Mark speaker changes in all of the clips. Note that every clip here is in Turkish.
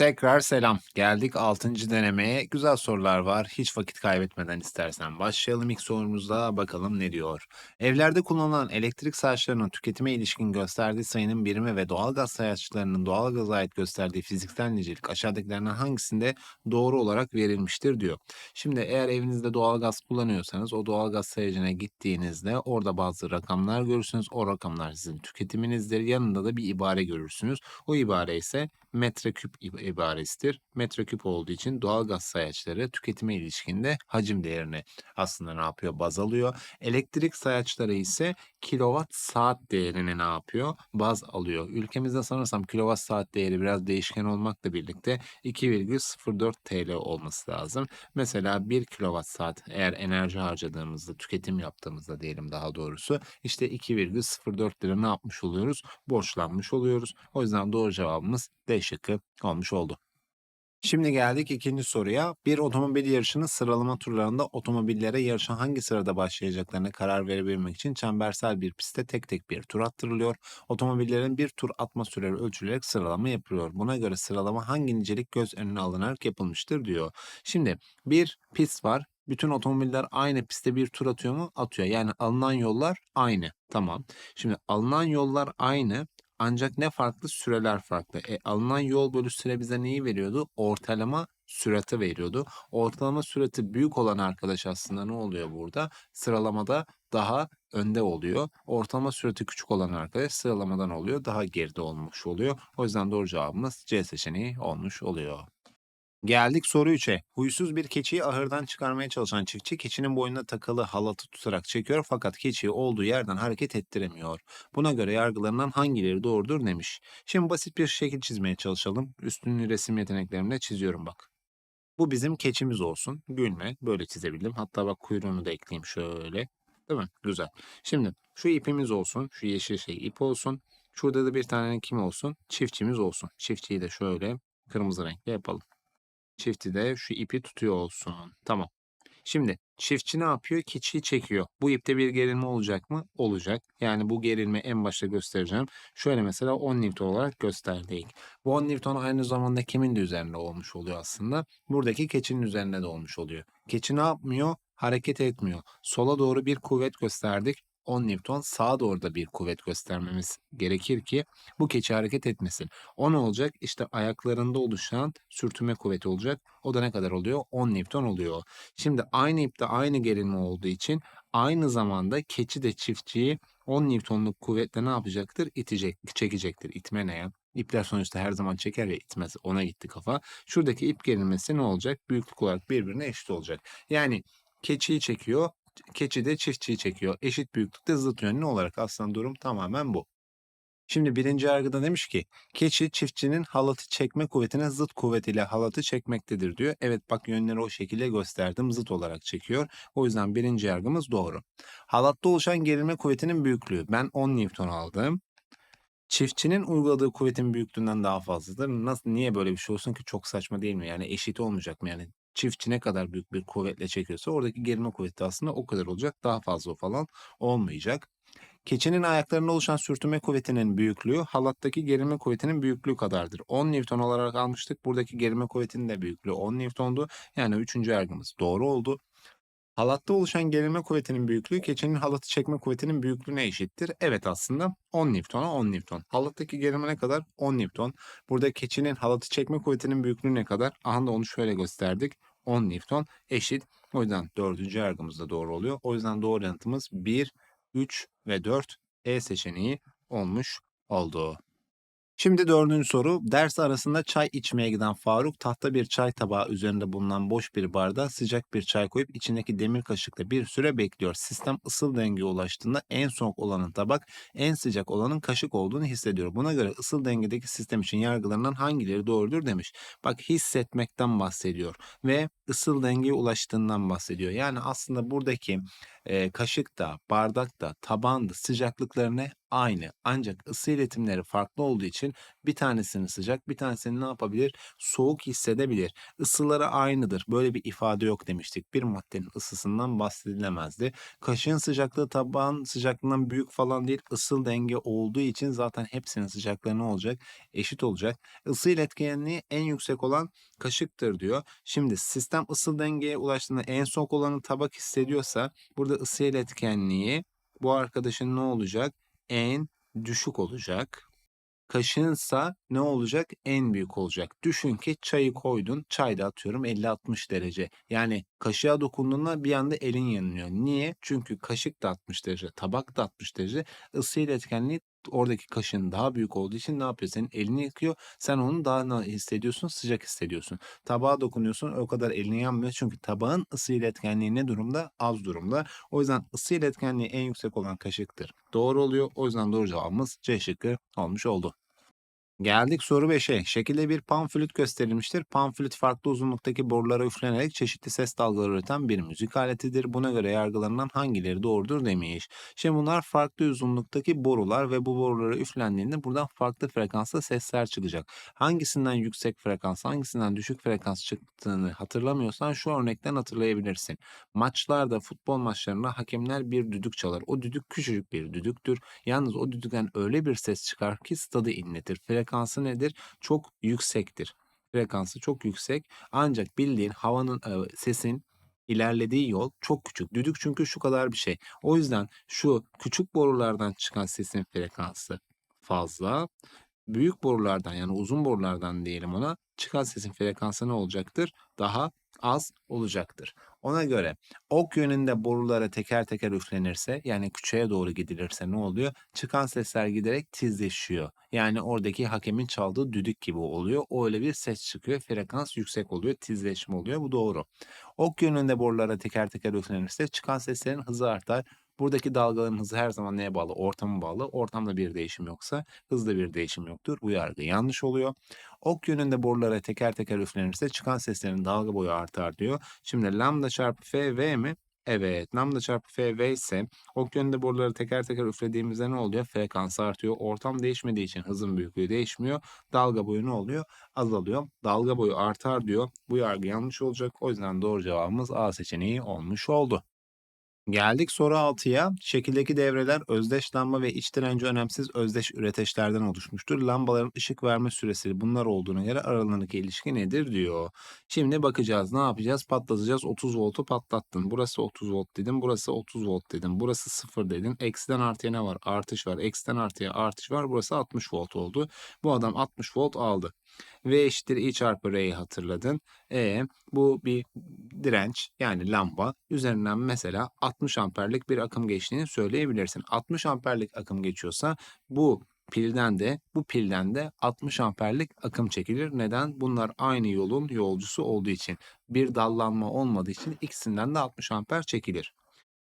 Speaker 1: Tekrar selam. Geldik 6. denemeye. Güzel sorular var. Hiç vakit kaybetmeden istersen başlayalım ilk sorumuzda bakalım ne diyor. Evlerde kullanılan elektrik sayaçlarının tüketime ilişkin gösterdiği sayının birimi ve doğalgaz sayaçlarının doğalgaza ait gösterdiği fiziksel nicelik aşağıdakilerden hangisinde doğru olarak verilmiştir diyor. Şimdi eğer evinizde doğalgaz kullanıyorsanız o doğalgaz sayacına gittiğinizde orada bazı rakamlar görürsünüz. O rakamlar sizin tüketiminizdir. Yanında da bir ibare görürsünüz. O ibare ise metreküp ibaresidir. Metreküp olduğu için doğalgaz sayaçları tüketime ilişkinde hacim değerini aslında ne yapıyor? Baz alıyor. Elektrik sayaçları ise kilowatt saat değerini ne yapıyor? Baz alıyor. Ülkemizde sanırsam kilowatt saat değeri biraz değişken olmakla birlikte 2,04 TL olması lazım. Mesela 1 kilowatt saat eğer enerji harcadığımızda, tüketim yaptığımızda diyelim daha doğrusu işte 2,04 lira ne yapmış oluyoruz? Borçlanmış oluyoruz. O yüzden doğru cevabımız D şıkkı olmuş oldu. Şimdi geldik ikinci soruya. Bir otomobil yarışının sıralama turlarında otomobillere yarışa hangi sırada başlayacaklarına karar verebilmek için çembersel bir pistte tek tek bir tur attırılıyor. Otomobillerin bir tur atma süreleri ölçülerek sıralama yapılıyor. Buna göre sıralama hangi nicelik göz önüne alınarak yapılmıştır diyor. Şimdi bir pist var. Bütün otomobiller aynı pistte bir tur atıyor mu? Atıyor. Yani alınan yollar aynı. Tamam. Şimdi alınan yollar aynı. Ancak ne farklı? Süreler farklı. E, alınan yol bölü süre bize neyi veriyordu? Ortalama sürati veriyordu. Ortalama sürati büyük olan arkadaş aslında ne oluyor burada? Sıralamada daha önde oluyor. Ortalama sürati küçük olan arkadaş sıralamadan oluyor. Daha geride olmuş oluyor. O yüzden doğru cevabımız C seçeneği olmuş oluyor. Geldik soru 3'e. Huysuz bir keçiyi ahırdan çıkarmaya çalışan çiftçi keçinin boynuna takılı halatı tutarak çekiyor fakat keçiyi olduğu yerden hareket ettiremiyor. Buna göre yargılarından hangileri doğrudur demiş. Şimdi basit bir şekil çizmeye çalışalım. Üstünlüğü resim yeteneklerimle çiziyorum bak. Bu bizim keçimiz olsun. Gülme. Böyle çizebildim. Hatta bak kuyruğunu da ekleyeyim şöyle. Değil mi? Güzel. Şimdi şu ipimiz olsun. Şu yeşil şey ip olsun. Şurada da bir tane kim olsun? Çiftçimiz olsun. Çiftçiyi de şöyle kırmızı renkle yapalım. Çifti de şu ipi tutuyor olsun. Tamam. Şimdi çiftçi ne yapıyor? Keçiyi çekiyor. Bu ipte bir gerilme olacak mı? Olacak. Yani bu gerilme en başta göstereceğim. Şöyle mesela 10 Newton olarak gösterdik. Bu 10 Newton aynı zamanda kimin de üzerinde olmuş oluyor aslında? Buradaki keçinin üzerinde de olmuş oluyor. Keçi ne yapmıyor? Hareket etmiyor. Sola doğru bir kuvvet gösterdik. 10 Newton sağa doğru da bir kuvvet göstermemiz gerekir ki bu keçi hareket etmesin. O ne olacak? İşte ayaklarında oluşan sürtünme kuvveti olacak. O da ne kadar oluyor? 10 Newton oluyor. Şimdi aynı ipte aynı gerilme olduğu için aynı zamanda keçi de çiftçiyi 10 Newton'luk kuvvetle ne yapacaktır? İtecek, çekecektir. İtme ne ya? İpler sonuçta her zaman çeker ya itmez. Ona gitti kafa. Şuradaki ip gerilmesi ne olacak? Büyüklük olarak birbirine eşit olacak. Yani keçiyi çekiyor, keçi de çiftçiyi çekiyor. Eşit büyüklükte zıt yönlü olarak aslında durum tamamen bu. Şimdi birinci yargıda demiş ki keçi çiftçinin halatı çekme kuvvetine zıt kuvvet ile halatı çekmektedir diyor. Evet bak yönleri o şekilde gösterdim zıt olarak çekiyor. O yüzden birinci yargımız doğru. Halatta oluşan gerilme kuvvetinin büyüklüğü ben 10 Newton aldım. Çiftçinin uyguladığı kuvvetin büyüklüğünden daha fazladır. Nasıl niye böyle bir şey olsun ki çok saçma değil mi? Yani eşit olmayacak mı? Yani çiftçi ne kadar büyük bir kuvvetle çekiyorsa oradaki gerilme kuvveti aslında o kadar olacak. Daha fazla falan olmayacak. Keçinin ayaklarında oluşan sürtünme kuvvetinin büyüklüğü halattaki gerilme kuvvetinin büyüklüğü kadardır. 10 Newton olarak almıştık. Buradaki gerilme kuvvetinin de büyüklüğü 10 Newton'du. Yani üçüncü yargımız doğru oldu. Halatta oluşan gerilme kuvvetinin büyüklüğü keçinin halatı çekme kuvvetinin büyüklüğüne eşittir. Evet aslında 10 Newton'a 10 Newton. Halattaki gerilme ne kadar? 10 Newton. Burada keçinin halatı çekme kuvvetinin büyüklüğü ne kadar? Aha da onu şöyle gösterdik. 10 Newton eşit. O yüzden dördüncü yargımız da doğru oluyor. O yüzden doğru yanıtımız 1, 3 ve 4 E seçeneği olmuş oldu. Şimdi dördüncü soru. Ders arasında çay içmeye giden Faruk tahta bir çay tabağı üzerinde bulunan boş bir bardağa sıcak bir çay koyup içindeki demir kaşıkla bir süre bekliyor. Sistem ısıl dengeye ulaştığında en soğuk olanın tabak, en sıcak olanın kaşık olduğunu hissediyor. Buna göre ısıl dengedeki sistem için yargılarından hangileri doğrudur demiş. Bak hissetmekten bahsediyor ve ısıl dengeye ulaştığından bahsediyor. Yani aslında buradaki Eee, kaşıkta, bardakta, tabağında sıcaklıkları aynı. Ancak ısı iletimleri farklı olduğu için bir tanesini sıcak, bir tanesini ne yapabilir? Soğuk hissedebilir. Isıları aynıdır. Böyle bir ifade yok demiştik. Bir maddenin ısısından bahsedilemezdi. Kaşığın sıcaklığı tabağın sıcaklığından büyük falan değil. Isıl denge olduğu için zaten hepsinin sıcaklığı ne olacak? Eşit olacak. Isı iletkenliği en yüksek olan kaşıktır diyor. Şimdi sistem ısıl dengeye ulaştığında en soğuk olanı tabak hissediyorsa burada ısı iletkenliği bu arkadaşın ne olacak? En düşük olacak. Kaşığınsa ne olacak? En büyük olacak. Düşün ki çayı koydun. Çayda atıyorum 50-60 derece. Yani kaşığa dokunduğunda bir anda elin yanıyor. Niye? Çünkü kaşık da 60 derece, tabak da 60 derece. Isı iletkenliği oradaki kaşığın daha büyük olduğu için ne yapıyor? Senin elini yakıyor. Sen onu daha ne hissediyorsun? Sıcak hissediyorsun. Tabağa dokunuyorsun. O kadar elin yanmıyor. Çünkü tabağın ısı iletkenliği ne durumda? Az durumda. O yüzden ısı iletkenliği en yüksek olan kaşıktır. Doğru oluyor. O yüzden doğru cevabımız C şıkkı olmuş oldu. Geldik soru 5'e. Şekilde bir panflüt gösterilmiştir. Panflüt farklı uzunluktaki borulara üflenerek çeşitli ses dalgaları üreten bir müzik aletidir. Buna göre yargılanan hangileri doğrudur demiş. Şimdi bunlar farklı uzunluktaki borular ve bu borulara üflendiğinde buradan farklı frekansta sesler çıkacak. Hangisinden yüksek frekans, hangisinden düşük frekans çıktığını hatırlamıyorsan şu örnekten hatırlayabilirsin. Maçlarda, futbol maçlarında hakemler bir düdük çalar. O düdük küçücük bir düdüktür. Yalnız o düdükten öyle bir ses çıkar ki stadı inletir. Frekansı nedir? Çok yüksektir. Frekansı çok yüksek. Ancak bildiğin havanın e, sesin ilerlediği yol çok küçük. Düdük çünkü şu kadar bir şey. O yüzden şu küçük borulardan çıkan sesin frekansı fazla. Büyük borulardan yani uzun borulardan diyelim ona çıkan sesin frekansı ne olacaktır? Daha az olacaktır. Ona göre ok yönünde borulara teker teker üflenirse yani küçüğe doğru gidilirse ne oluyor? Çıkan sesler giderek tizleşiyor. Yani oradaki hakemin çaldığı düdük gibi oluyor. Öyle bir ses çıkıyor. Frekans yüksek oluyor. Tizleşme oluyor. Bu doğru. Ok yönünde borulara teker teker üflenirse çıkan seslerin hızı artar. Buradaki dalgaların hızı her zaman neye bağlı? Ortama bağlı. Ortamda bir değişim yoksa hızda bir değişim yoktur. Bu yargı yanlış oluyor. Ok yönünde borulara teker teker üflenirse çıkan seslerin dalga boyu artar diyor. Şimdi lambda çarpı f v mi? Evet, lambda çarpı f v ise ok yönünde boruları teker teker üflediğimizde ne oluyor? Frekans artıyor. Ortam değişmediği için hızın büyüklüğü değişmiyor. Dalga boyu ne oluyor? Azalıyor. Dalga boyu artar diyor. Bu yargı yanlış olacak. O yüzden doğru cevabımız A seçeneği olmuş oldu. Geldik soru 6'ya. Şekildeki devreler özdeş lamba ve iç direnci önemsiz özdeş üreteçlerden oluşmuştur. Lambaların ışık verme süresi bunlar olduğuna göre aralarındaki ilişki nedir diyor. Şimdi bakacağız. Ne yapacağız? Patlatacağız. 30 voltu patlattın. Burası 30 volt dedim. Burası 30 volt dedim. Burası 0 dedin. Eksiden artıya ne var? Artış var. Eksiden artıya artış var. Burası 60 volt oldu. Bu adam 60 volt aldı. V eşittir I çarpı R'yi hatırladın. E bu bir direnç yani lamba. Üzerinden mesela 60 amperlik bir akım geçtiğini söyleyebilirsin. 60 amperlik akım geçiyorsa bu pilden de bu pilden de 60 amperlik akım çekilir. Neden? Bunlar aynı yolun yolcusu olduğu için. Bir dallanma olmadığı için ikisinden de 60 amper çekilir.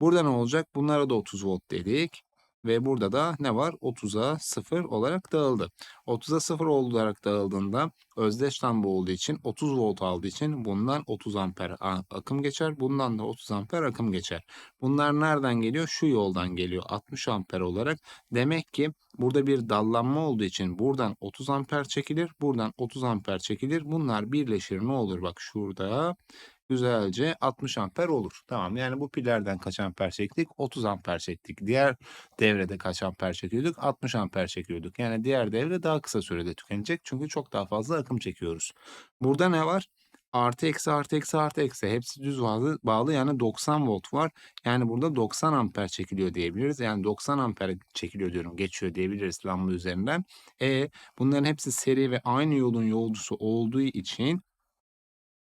Speaker 1: Burada ne olacak? Bunlara da 30 volt dedik. Ve burada da ne var? 30'a 0 olarak dağıldı. 30'a 0 olarak dağıldığında özdeş lamba olduğu için 30 volt aldığı için bundan 30 amper akım geçer. Bundan da 30 amper akım geçer. Bunlar nereden geliyor? Şu yoldan geliyor. 60 amper olarak. Demek ki burada bir dallanma olduğu için buradan 30 amper çekilir. Buradan 30 amper çekilir. Bunlar birleşir. Ne olur? Bak şurada güzelce 60 amper olur. Tamam yani bu pillerden kaç amper çektik? 30 amper çektik. Diğer devrede kaç amper çekiyorduk? 60 amper çekiyorduk. Yani diğer devre daha kısa sürede tükenecek. Çünkü çok daha fazla akım çekiyoruz. Burada ne var? Artı eksi artı eksi artı eksi hepsi düz bağlı, bağlı yani 90 volt var. Yani burada 90 amper çekiliyor diyebiliriz. Yani 90 amper çekiliyor diyorum geçiyor diyebiliriz lamba üzerinden. E bunların hepsi seri ve aynı yolun yolcusu olduğu için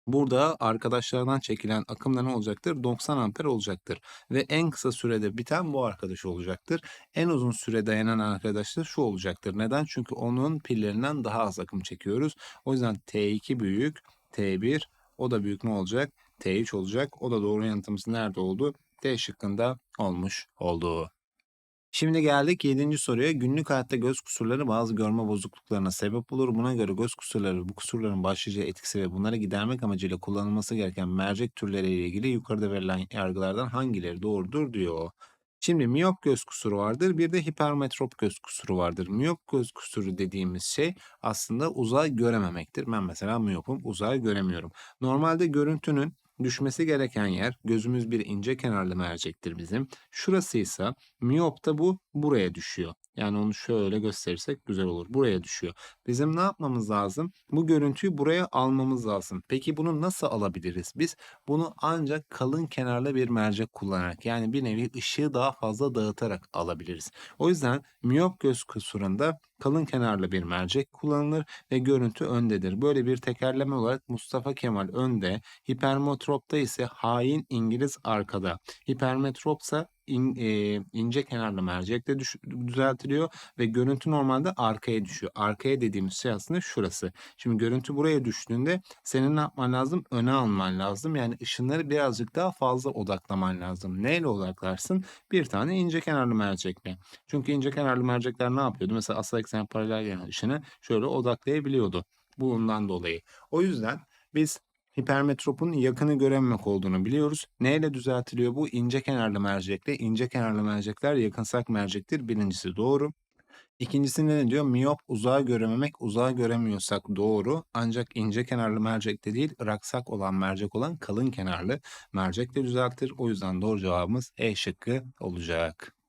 Speaker 1: Burada arkadaşlardan çekilen akım da ne olacaktır? 90 amper olacaktır. Ve en kısa sürede biten bu arkadaş olacaktır. En uzun süre dayanan arkadaş da şu olacaktır. Neden? Çünkü onun pillerinden daha az akım çekiyoruz. O yüzden T2 büyük, T1 o da büyük ne olacak? T3 olacak. O da doğru yanıtımız nerede oldu? D şıkkında olmuş oldu. Şimdi geldik 7. soruya. Günlük hayatta göz kusurları bazı görme bozukluklarına sebep olur. Buna göre göz kusurları bu kusurların başlıca etkisi ve bunları gidermek amacıyla kullanılması gereken mercek türleriyle ilgili yukarıda verilen yargılardan hangileri doğrudur diyor. Şimdi miyop göz kusuru vardır. Bir de hipermetrop göz kusuru vardır. Miyop göz kusuru dediğimiz şey aslında uzay görememektir. Ben mesela miyopum, uzay göremiyorum. Normalde görüntünün düşmesi gereken yer gözümüz bir ince kenarlı mercektir bizim. Şurasıysa miyopta bu buraya düşüyor. Yani onu şöyle gösterirsek güzel olur. Buraya düşüyor. Bizim ne yapmamız lazım? Bu görüntüyü buraya almamız lazım. Peki bunu nasıl alabiliriz biz? Bunu ancak kalın kenarlı bir mercek kullanarak yani bir nevi ışığı daha fazla dağıtarak alabiliriz. O yüzden miyop göz kusurunda kalın kenarlı bir mercek kullanılır ve görüntü öndedir. Böyle bir tekerleme olarak Mustafa Kemal önde, hipermetropta ise hain İngiliz arkada. Hipermetropsa in, e, ince kenarlı mercekle düş, düzeltiliyor ve görüntü normalde arkaya düşüyor. Arkaya dediğimiz şey aslında şurası. Şimdi görüntü buraya düştüğünde senin ne yapman lazım? Öne alman lazım. Yani ışınları birazcık daha fazla odaklaman lazım. Neyle odaklarsın? Bir tane ince kenarlı mercekle. Çünkü ince kenarlı mercekler ne yapıyordu? Mesela asla 180 paralel yanışını şöyle odaklayabiliyordu. Bundan dolayı. O yüzden biz hipermetropun yakını görememek olduğunu biliyoruz. Neyle düzeltiliyor bu? İnce kenarlı mercekle. İnce kenarlı mercekler yakınsak mercektir. Birincisi doğru. İkincisi ne diyor? Miyop uzağa görememek, uzağa göremiyorsak doğru. Ancak ince kenarlı mercekte değil, raksak olan mercek olan kalın kenarlı mercekte düzeltir. O yüzden doğru cevabımız E şıkkı olacak.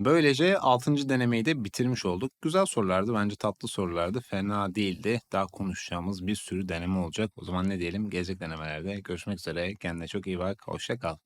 Speaker 1: Böylece 6. denemeyi de bitirmiş olduk. Güzel sorulardı. Bence tatlı sorulardı. Fena değildi. Daha konuşacağımız bir sürü deneme olacak. O zaman ne diyelim? Gelecek denemelerde görüşmek üzere. Kendine çok iyi bak. Hoşça kal.